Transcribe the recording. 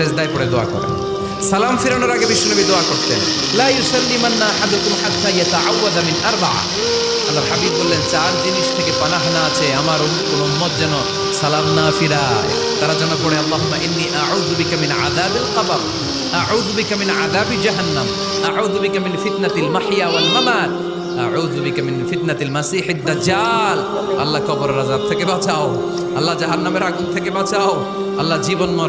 সেজদায় পড়ে দোয়া করেন। সালাম ফিরানোর আগে বিষ্ণুনবী দোয়া করতেন। আল্লাহর হাবিব বললেন, চার জিনিস থেকে পানাহানা আছে, আমার কোন যেন সালাম না ফিরায়। তারা যেন পড়ে, আল্লাহুম্মা ইন্নী আউযু বিকা আযাবিল কবর, আউযু বিকা মিন আযাবি জাহান্নাম ফিতনাতিল মাহইয়া ওয়াল মামাত ফিতনাতিল মাসিহিদ দাজ্জাল। আল্লাহ কবরের আযাব থেকে বাঁচাও, আল্লাহ জাহান্নামের আগুন থেকে বাঁচাও, আল্লাহ জীবন